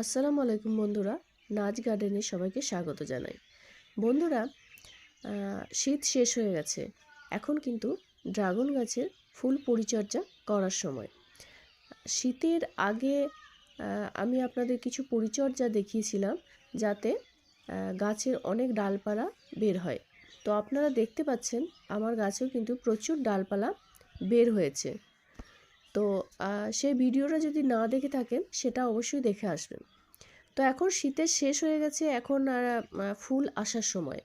আসসালামু আলাইকুম বন্ধুরা, নাচ গার্ডেনে সবাইকে স্বাগত জানাই। বন্ধুরা শীত শেষ হয়ে গেছে। এখন কিন্তু ড্রাগন গাছের ফুল পরিচর্যা করার সময়। শীতের আগে আমি আপনাদের কিছু পরিচর্যা দেখিয়েছিলাম যাতে গাছের অনেক ডালপালা বের হয়। তো আপনারা দেখতে পাচ্ছেন, আমার গাছেও কিন্তু প্রচুর ডালপালা বের হয়েছে। তো সেই ভিডিওটা যদি না দেখে থাকেন, সেটা অবশ্যই দেখে আসবেন। তো এখন শীতের শেষ হয়ে গেছে, এখন ফুল আসার সময়।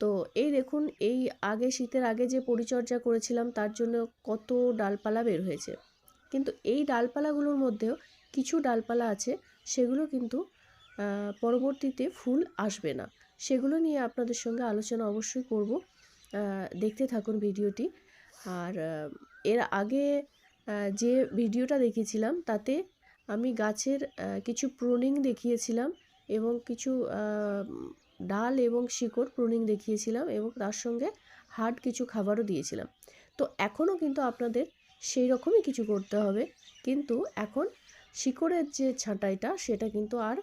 তো এই দেখুন, এই আগে শীতের আগে যে পরিচর্যা করেছিলাম, তার জন্য কত ডালপালা বের হয়েছে। কিন্তু এই ডালপালাগুলোর মধ্যেও কিছু ডালপালা আছে, সেগুলো কিন্তু পরবর্তীতে ফুল আসবে না। সেগুলো নিয়ে আপনাদের সঙ্গে আলোচনা অবশ্যই করব। দেখতে থাকুন ভিডিওটি। আর এর আগে যে ভিডিওটা দেখেছিলাম তাতে আমি গাছের কিছু প্রুনিং দেখিয়েছিলাম এবং কিছু ডাল এবং শিকড় প্রুনিং দেখিয়েছিলাম এবং তার সঙ্গে হার্ড কিছু খাবারও দিয়েছিলাম। তো এখনও কিন্তু আপনাদের সেই রকমই কিছু করতে হবে, কিন্তু এখন শিকড়ের যে ছাঁটাইটা, সেটা কিন্তু আর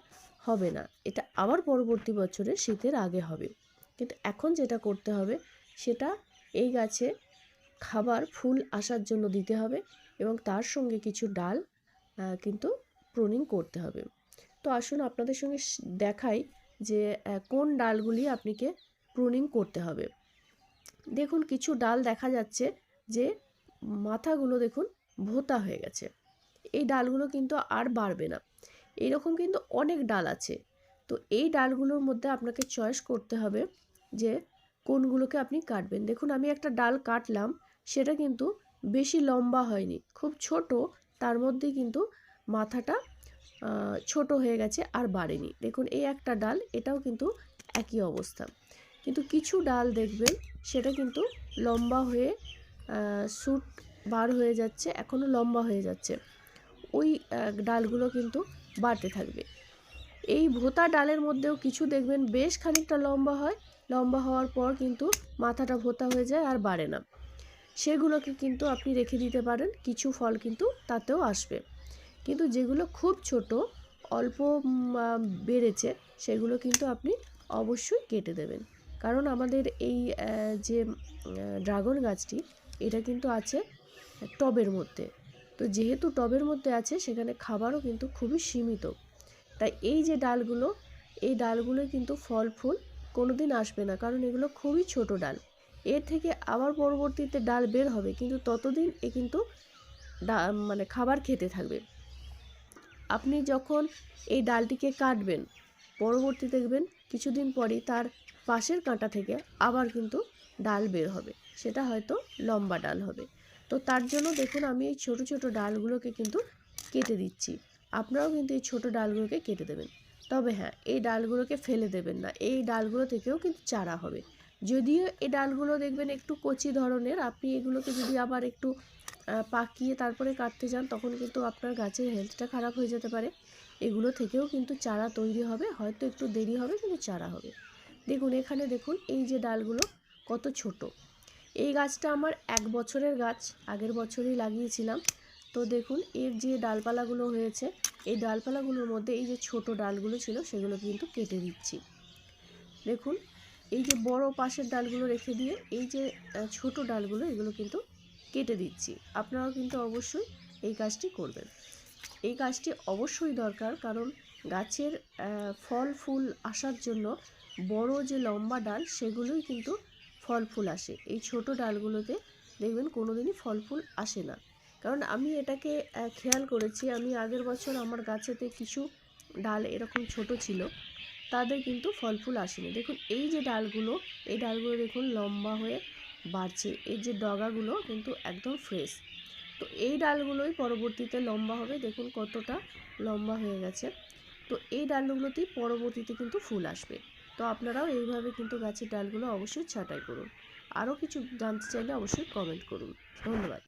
হবে না। এটা আবার পরবর্তী বছরে শীতের আগে হবে। কিন্তু এখন যেটা করতে হবে, সেটা এই গাছে খাবার ফুল আসার জন্য দিতে হবে এবং তার সঙ্গে কিছু ডাল কিন্তু প্রুনিং করতে হবে। তো আসুন আপনাদের সঙ্গে দেখাই যে কোন ডালগুলি আপনাকে প্রুনিং করতে হবে। দেখুন কিছু ডাল দেখা যাচ্ছে যে, মাথাগুলো দেখুন ভোতা হয়ে গেছে। এই ডালগুলো কিন্তু আর বাড়বে না। এইরকম কিন্তু অনেক ডাল আছে। তো এই ডালগুলোর মধ্যে আপনাকে চয়েস করতে হবে যে, কোনগুলোকে আপনি কাটবেন। দেখুন আমি একটা ডাল কাটলাম। সেটা কিন্তু বেশি লম্বা হয়নি। খুব ছোট, তার মধ্যে কিন্তু মাথাটা ছোট হয়ে গেছে আর বাড়েনি। দেখুন, এই একটা ডাল, এটাও কিন্তু একই অবস্থা। কিন্তু কিছু ডাল দেখবেন, সেটা কিন্তু লম্বা হয়ে স্যুট বার হয়ে যাচ্ছে এখনও লম্বা হয়ে যাচ্ছে। ওই ডালগুলো কিন্তু বাড়তে থাকবে। এই ভোতা ডালের মধ্যেও কিছু দেখবেন, বেশ খানিকটা লম্বা হয়। লম্বা হওয়ার পর কিন্তু মাথাটা ভোতা হয়ে যায় আর বাড়ে না। সেগুলোকে কিন্তু আপনি রেখে দিতে পারেন, কিছু ফল কিন্তু তাতেও আসবে। কিন্তু যেগুলো খুব ছোট, অল্প বেড়েছে, সেগুলো কিন্তু আপনি অবশ্যই কেটে দেবেন। কারণ আমাদের এই যে ড্রাগন গাছটি, এটা কিন্তু আছে টবের মধ্যে। তো যেহেতু টবের মধ্যে আছে, সেখানে খাবারও কিন্তু খুবই সীমিত। তাই এই যে ডালগুলো, এই ডালগুলো কিন্তু ফল ফুল কোনো দিন আসবে না, কারণ এগুলো খুবই ছোট ডাল। এর থেকে আবার পরবর্তীতে ডাল বের হবে, কিন্তু ততদিন এ কিন্তু মানে খাবার খেতে থাকবে। আপনি যখন এই ডালটিকে কাটবেন, পরবর্তী দেখবেন কিছুদিন পরই তার পাশের কাঁটা থেকে আবার কিন্তু ডাল বের হবে, সেটা হয়তো লম্বা ডাল হবে। তো তার জন্য দেখুন আমি এই ছোট ছোট ডালগুলোকে কিন্তু কেটে দিচ্ছি। আপনারাও কিন্তু এই ছোট ডালগুলোকে কেটে দেবেন। তবে হ্যাঁ এই ডালগুলোকে ফেলে দেবেন না, এই ডালগুলো থেকেও কিন্তু চারা হবে। যদিও এই ডালগুলো দেখবেন একটু কচি ধরনের, আপনি এগুলোকে যদি আবার একটু পাকিয়ে তারপরে কাটতে যান, তখন কিন্তু আপনার গাছের হেলথটা খারাপ হয়ে যেতে পারে। এগুলো থেকেও কিন্তু চারা তৈরি হবে, হয়তো একটু দেরি হবে, কিন্তু চারা হবে। দেখুন, এখানে দেখুন, এই যে ডালগুলো কত ছোট। এই গাছটা আমার এক বছরের গাছ, আগের বছরই লাগিয়েছিলাম। তো দেখুন, এর যে ডালপালাগুলো হয়েছে, এই ডালপালাগুলোর মধ্যে এই যে ছোট ডালগুলো ছিল, সেগুলো কিন্তু কেটে দিচ্ছি। দেখুন এই যে বড় পাশের ডালগুলো রেখে দিয়ে এই যে ছোট ডালগুলো, এগুলো কিন্তু কেটে দিচ্ছি। আপনারাও কিন্তু অবশ্যই এই কাজটি করবেন। এই কাজটি অবশ্যই দরকার, কারণ গাছের ফল ফুল আসার জন্য বড় যে লম্বা ডাল, সেগুলোই কিন্তু ফল ফুল আসে। এই ছোট ডালগুলোতে দেখবেন কোনো দিনই ফল ফুল আসে না। কারণ আমি এটাকে খেয়াল করেছি, আমি আগের বছর আমার গাছেতে কিছু ডাল এরকম ছোট ছিল তাদের কিন্তু ফল ফুল আসেনি। দেখুন, এই যে ডালগুলো, এই ডালগুলো দেখুন লম্বা হয়ে বাড়ছে। এই যে ডগাগুলো কিন্তু একদম ফ্রেশ তো এই ডালগুলোই পরবর্তীতে লম্বা হবে। দেখুন কতটা লম্বা হয়ে গেছে। তো এই ডালগুলোতেই পরবর্তীতে কিন্তু ফুল আসবে। তো আপনারাও এইভাবে কিন্তু গাছের ডালগুলো অবশ্যই ছাঁটাই করুন। আরও কিছু জানতে চাইলে অবশ্যই কমেন্ট করুন। ধন্যবাদ।